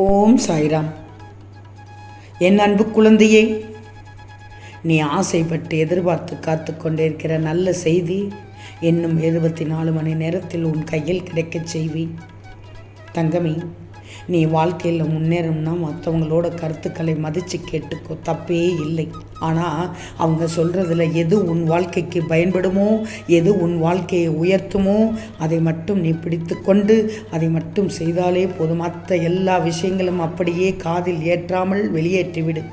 ஓம் சாய்ராம். என் அன்பு குழந்தையே நீ ஆசைப்பட்டு எதிர்பார்த்து காத்து கொண்டிருக்கிற நல்ல செய்தி இன்னும் இருபத்தி நாலு மணி நேரத்தில் உன் கையில் கிடைக்கச் செய்வேன். தங்கமே நீ வாழ்க்கையில் முன்னேறணும்னா மற்றவங்களோட கருத்துக்களை மதித்து கேட்டுக்கோ. தப்பே இல்லை. ஆனால் அவங்க சொல்கிறதுல எது உன் வாழ்க்கைக்கு பயன்படுமோ எது உன் வாழ்க்கையை உயர்த்துமோ அதை மட்டும் நீ பிடித்து கொண்டு அதை மட்டும் செய்தாலே போதும். மற்ற எல்லா விஷயங்களும் அப்படியே காதில் ஏற்றாமல் வெளியேற்றிவிடு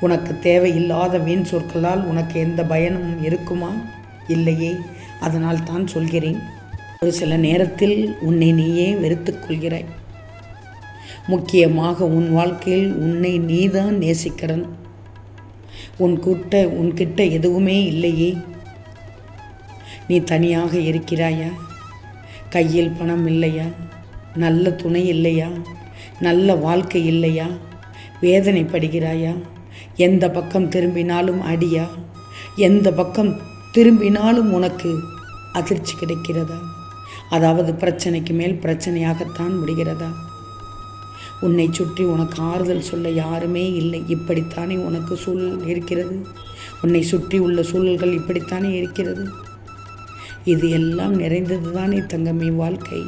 உனக்கு தேவையில்லாத வீண் சொற்களால் உனக்கு எந்த பயனும் இருக்குமா? இல்லையே. அதனால் தான் சொல்கிறேன். ஒரு சில நேரத்தில் உன்னை நீயே வெறுத்துக்கொள்கிறாய் முக்கியமாக உன் வாழ்க்கையில் உன்னை நீதான் நேசிக்கிறன். உன் கூட்ட உன்கிட்ட எதுவுமே இல்லையே. நீ தனியாக இருக்கிறாயா? கையில் பணம் இல்லையா? நல்ல துணை இல்லையா? நல்ல வாழ்க்கை இல்லையா? வேதனைப்படுகிறாயா? எந்த பக்கம் திரும்பினாலும் அடியா? எந்த பக்கம் திரும்பினாலும் உனக்கு அதிர்ச்சி கிடைக்கிறதா? அதாவது பிரச்சனைக்கு மேல் பிரச்சனையாகத்தான் முடிகிறதா உன்னை சுற்றி உனக்கு ஆறுதல் சொல்ல யாருமே இல்லை. இப்படித்தானே உனக்கு சூழல் இருக்கிறது? உன்னை சுற்றி உள்ள சூழல்கள் இப்படித்தானே இருக்கிறது? இது எல்லாம் நிறைந்தது தானே தங்கமே வாழ்க்கை?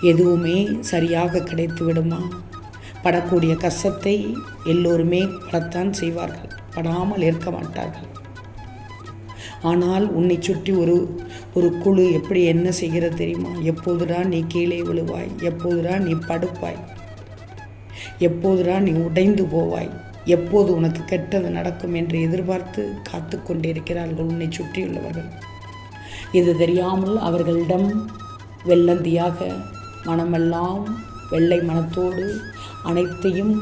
எதுவுமே சரியாக கிடைத்து விடுமா? படக்கூடிய கஷ்டத்தை எல்லோருமே படத்தான் செய்வார்கள். படாமல் இருக்க மாட்டார்கள். ஆனால் உன்னை சுற்றி ஒரு ஒரு குழு எப்படி என்ன செய்கிறது தெரியுமா? எப்போதுடா நீ கீழே விழுவாய் எப்போதுடா நீ படுப்பாய் எப்போதுடா நீ உடைந்து போவாய் எப்போது உனக்கு கெட்டது நடக்கும் என்று எதிர்பார்த்து காத்து கொண்டிருக்கிறார்கள் உன்னை சுற்றியுள்ளவர்கள். இது தெரியாமல் அவர்களிடம் வெள்ளந்தியாக மனமெல்லாம் வெள்ளை மனத்தோடு அனைத்தையும்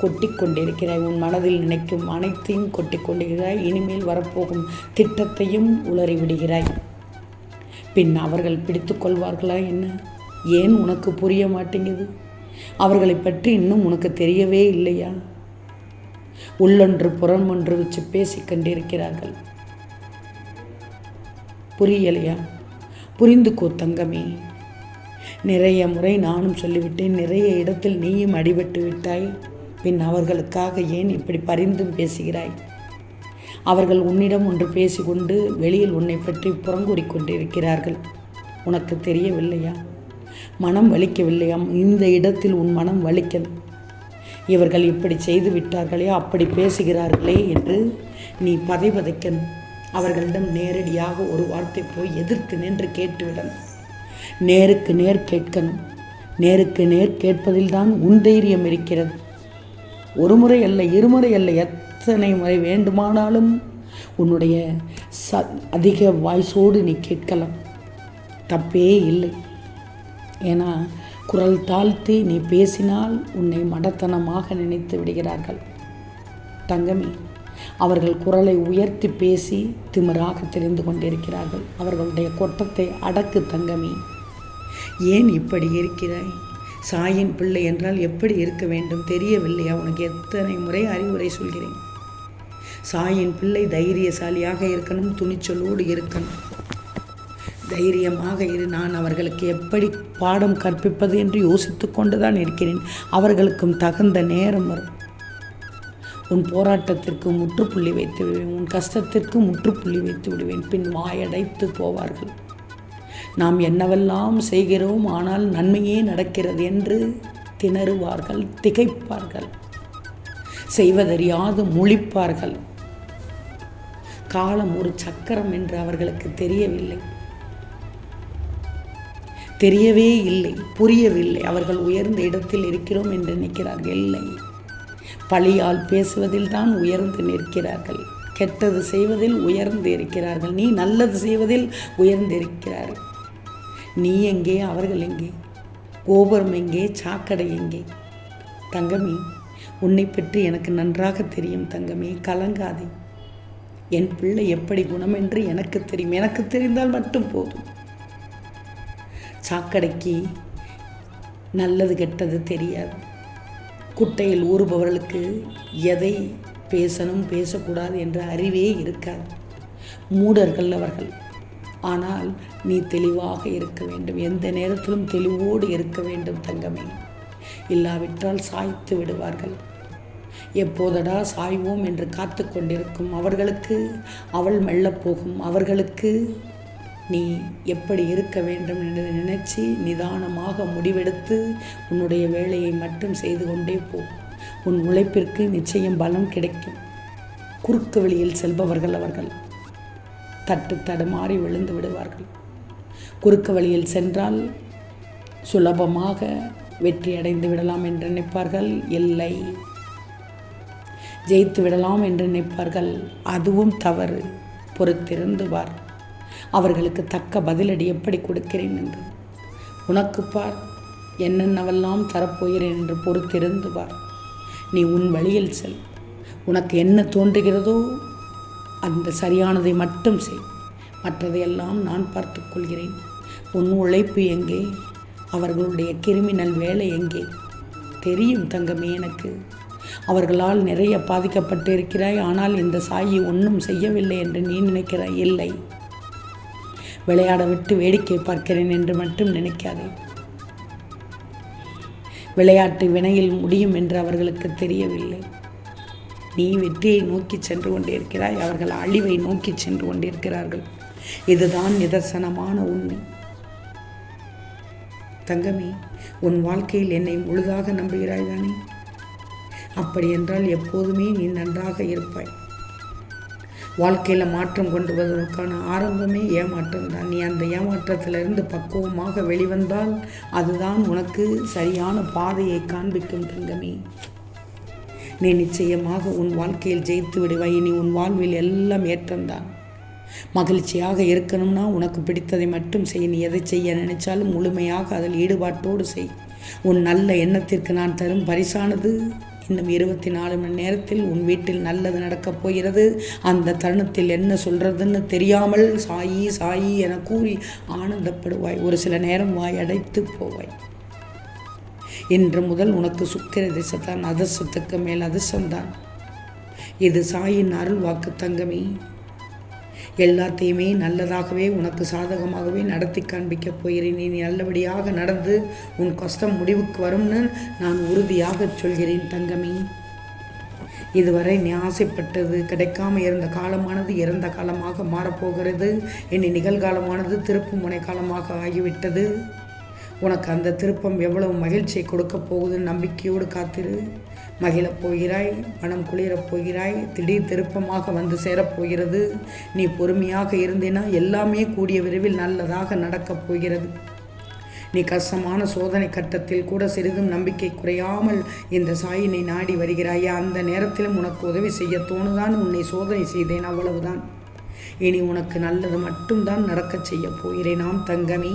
கொட்டி கொண்டிருக்கிறாய் உன் மனதில் நினைக்கும் அனைத்தையும் கொட்டி கொண்டிருக்கிறாய் இனிமேல் வரப்போகும் திட்டத்தையும் உளறி விடுகிறாய். பின் அவர்கள் பிடித்து கொள்வார்களா என்ன? ஏன் உனக்கு புரிய மாட்டேங்குது? அவர்களை பற்றி இன்னும் உனக்கு தெரியவே இல்லையா? உள்ளொன்று புறம் ஒன்று வச்சு பேசிக் கொண்டிருக்கிறார்கள். புரியலையா? புரிந்துக்கோ தங்கமே. நிறைய முறை நானும் சொல்லிவிட்டேன். நிறைய இடத்தில் நீயும் அடிபட்டு விட்டாய். பின் அவர்களுக்காக ஏன் இப்படி பரிந்தும் பேசுகிறாய்? அவர்கள் உன்னிடம் ஒன்று பேசிக்கொண்டு வெளியில் உன்னை பற்றி புறங்கூறி கொண்டிருக்கிறார்கள் உனக்கு தெரியவில்லையா? மனம் வலிக்கவில்லையாம் இந்த இடத்தில் உன் மனம் வலிக்கணும் இவர்கள் இப்படி செய்து விட்டார்களே அப்படி பேசுகிறார்களே என்று நீ பதைபதைக்கணும் அவர்களிடம் நேரடியாக ஒரு வார்த்தை போய் எதிர்த்து நின்று கேட்டுவிடணும் நேருக்கு நேர் கேட்கணும். நேருக்கு நேர் கேட்பதில்தான் உன் தைரியம் இருக்கிறது. ஒரு முறை அல்ல இருமுறை அல்ல எத்தனை முறை வேண்டுமானாலும் உன்னுடைய ச அதிக வாய்ஸோடு நீ கேட்கலாம். தப்பே இல்லை. ஏன்னா குரல் தாழ்த்தி நீ பேசினால் உன்னை மடத்தனமாக நினைத்து விடுகிறார்கள். தங்கமே அவர்கள் குரலை உயர்த்தி பேசி திமிராக தெரிந்து கொண்டிருக்கிறார்கள். அவர்களுடைய கொட்டத்தை அடக்கு தங்கமே. ஏன் இப்படி இருக்கிறாய்? சாயின் பிள்ளை என்றால் எப்படி இருக்க வேண்டும் தெரியவில்லையா? உனக்கு எத்தனை முறை அறிவுரை சொல்கிறேன். சாயின் பிள்ளை தைரியசாலியாக இருக்கணும் துணிச்சலோடு இருக்கணும். தைரியமாக இரு நான் அவர்களுக்கு எப்படி பாடம் கற்பிப்பது என்று யோசித்து கொண்டுதான் இருக்கிறேன். அவர்களுக்கும் தகுந்த நேரம் வரும். உன் போராட்டத்திற்கு முற்றுப்புள்ளி வைத்து விடுவேன் உன் கஷ்டத்திற்கு முற்றுப்புள்ளி வைத்து விடுவேன் பின் வாயடைத்து போவார்கள். நாம் என்னவெல்லாம் செய்கிறோம் ஆனால் நன்மையே நடக்கிறது என்று திணறுவார்கள் திகைப்பார்கள். செய்வதறியாது முழிப்பார்கள். காலம் ஒரு சக்கரம் என்று அவர்களுக்கு தெரியவில்லை. தெரியவே இல்லை புரியவில்லை. அவர்கள் உயர்ந்த இடத்தில் இருக்கிறோம் என்று நினைக்கிறார்கள். இல்லை. பழியால் பேசுவதில் தான் உயர்ந்து நிற்கிறார்கள். கெட்டது செய்வதில் உயர்ந்து இருக்கிறார்கள். நீ நல்லது செய்வதில் உயர்ந்திருக்கிறார்கள் நீ எங்கே அவர்கள் எங்கே? கோபுரம் எங்கே சாக்கடை எங்கே? தங்கமே உன்னை பற்றி எனக்கு நன்றாக தெரியும் தங்கமே கலங்காதே. என் பிள்ளை எப்படி குணம் என்று எனக்கு தெரியும். எனக்கு தெரிந்தால் மட்டும் போதும். சாக்கடைக்கு நல்லது கெட்டது தெரியாது. குட்டையில் ஊறுபவர்களுக்கு எதை பேசணும் பேசக்கூடாது என்ற அறிவே இருக்காது. மூடர்கள் அவர்கள். ஆனால் நீ தெளிவாக இருக்க வேண்டும். எந்த நேரத்திலும் தெளிவோடு இருக்க வேண்டும் தங்கமே. இல்லாவிட்டால் சாய்த்து விடுவார்கள். எப்போதடா சாய்வோம் என்று காத்து கொண்டிருக்கும் அவர்களுக்கு அவள் மெல்லப் போகும். அவர்களுக்கு நீ எப்படி இருக்க வேண்டும் என்று நினைச்சு நிதானமாக முடிவெடுத்து உன்னுடைய வேலையை மட்டும் செய்து கொண்டே போ. உன் உழைப்பிற்கு நிச்சயம் பலம் கிடைக்கும். குறுக்கு வழியில் செல்பவர்கள் அவர்கள். தட்டு தடுமாறி விழுந்து விடுவார்கள். குறுக்கு வழியில் சென்றால் சுலபமாக வெற்றி அடைந்து விடலாம் என்று நினைப்பார்கள். இல்லை. ஜெயித்து விடலாம் என்று நினைப்பார்கள். அதுவும் தவறு. பொறுத்திருந்துவார். அவர்களுக்கு தக்க பதிலடி எப்படி கொடுக்கிறேன் என்று. உனக்கு பார். என்னென்னவெல்லாம் தரப்போகிறேன் என்று பொறுத்திருந்து பார் நீ உன் வழியில் செல். உனக்கு என்ன தோன்றுகிறதோ அந்த சரியானதை மட்டும் செய். மற்றதையெல்லாம் நான் பார்த்துக்கொள்கிறேன் உன் உழைப்பு எங்கே? அவர்களுடைய கிரிமினல் வேலை எங்கே? தெரியும் தங்கமே எனக்கு. அவர்களால் நிறைய பாதிக்கப்பட்டு இருக்கிறாய் ஆனால் இந்த சாயி ஒன்றும் செய்யவில்லை என்று நீ நினைக்கிறாய் இல்லை. விளையாட விட்டு வேடிக்கை பார்க்கிறேன் என்று மட்டும் நினைக்காதே. விளையாட்டு வினையில் முடியும் என்று அவர்களுக்கு தெரியவில்லை. நீ வெற்றியை நோக்கி சென்று கொண்டிருக்கிறாய். அவர்கள் அழிவை நோக்கி சென்று கொண்டிருக்கிறார்கள். இதுதான் நிதர்சனமான உண்மை. தங்கமே உன் வாழ்க்கையில் என்னை முழுதாக நம்புகிறாய் தானே? அப்படி என்றால் எப்போதுமே நீ நன்றாக இருப்பாய். வாழ்க்கையில் மாற்றம் கொண்டு வருவதற்கான ஆரம்பமே ஏமாற்றம் தான். நீ அந்த ஏமாற்றத்திலிருந்து பக்குவமாக வெளிவந்தால் அதுதான் உனக்கு சரியான பாதையை காண்பிக்கும் தங்கமே. நீ நிச்சயமாக உன் வாழ்க்கையில் ஜெயித்து விடுவாய். இனி உன் வாழ்வில் எல்லாம் ஏற்றம்தான். மகிழ்ச்சியாக இருக்கணும்னா உனக்கு பிடித்ததை மட்டும் செய். நீ எதை செய்ய நினைச்சாலும் முழுமையாக அதில் ஈடுபாட்டோடு செய். உன் நல்ல எண்ணத்திற்கு நான் தரும் பரிசானது இன்னும் இருபத்தி நாலு மணி நேரத்தில் உன் வீட்டில் நல்லது நடக்கப் போகிறது. அந்த தருணத்தில் என்ன சொல்கிறதுன்னு தெரியாமல் சாயி சாயி என கூறி ஆனந்தப்படுவாய். ஒரு சில நேரம் வாய் அடைத்து போவாய். இன்று முதல் உனக்கு சுக்கிர திசைத்தான் அதிர்ஷ்டத்துக்கு மேல் அதிர்ஷ்டம்தான். இது சாயின் அருள் வாக்கு தங்கமே. எல்லாத்தையுமே நல்லதாகவே உனக்கு சாதகமாகவே நடத்தி காண்பிக்கப் போகிறேன். நீ நல்லபடியாக நடந்து உன் கஷ்டம் முடிவுக்கு வரும்னு நான் உறுதியாக சொல்கிறேன் தங்கமே. இதுவரை நீ ஆசைப்பட்டது கிடைக்காம இருந்த காலமானது இறந்த காலமாக மாறப்போகிறது இனி நிகழ்காலமானது திருப்பு முனை காலமாக ஆகிவிட்டது. உனக்கு அந்த திருப்பம் எவ்வளவு மகிழ்ச்சியை கொடுக்க போகுதுன்னு நம்பிக்கையோடு காத்திரு. மகிழப் போகிறாய் மனம் குளிரப் போகிறாய் திடீர் திருப்பமாக வந்து சேரப்போகிறது நீ பொறுமையாக இருந்தேனா எல்லாமே கூடிய விரைவில் நல்லதாக நடக்கப் போகிறது. நீ கஷ்டமான சோதனை கட்டத்தில் கூட சிறிதும் நம்பிக்கை குறையாமல் இந்த சாயினை நாடி வருகிறாயா அந்த நேரத்திலும் உனக்கு உதவி செய்ய தோணுதான் உன்னை சோதனை செய்தேன் அவ்வளவுதான். இனி உனக்கு நல்லது மட்டும்தான் நடக்கச் செய்ய போகிறேன் நாம் தங்கமே.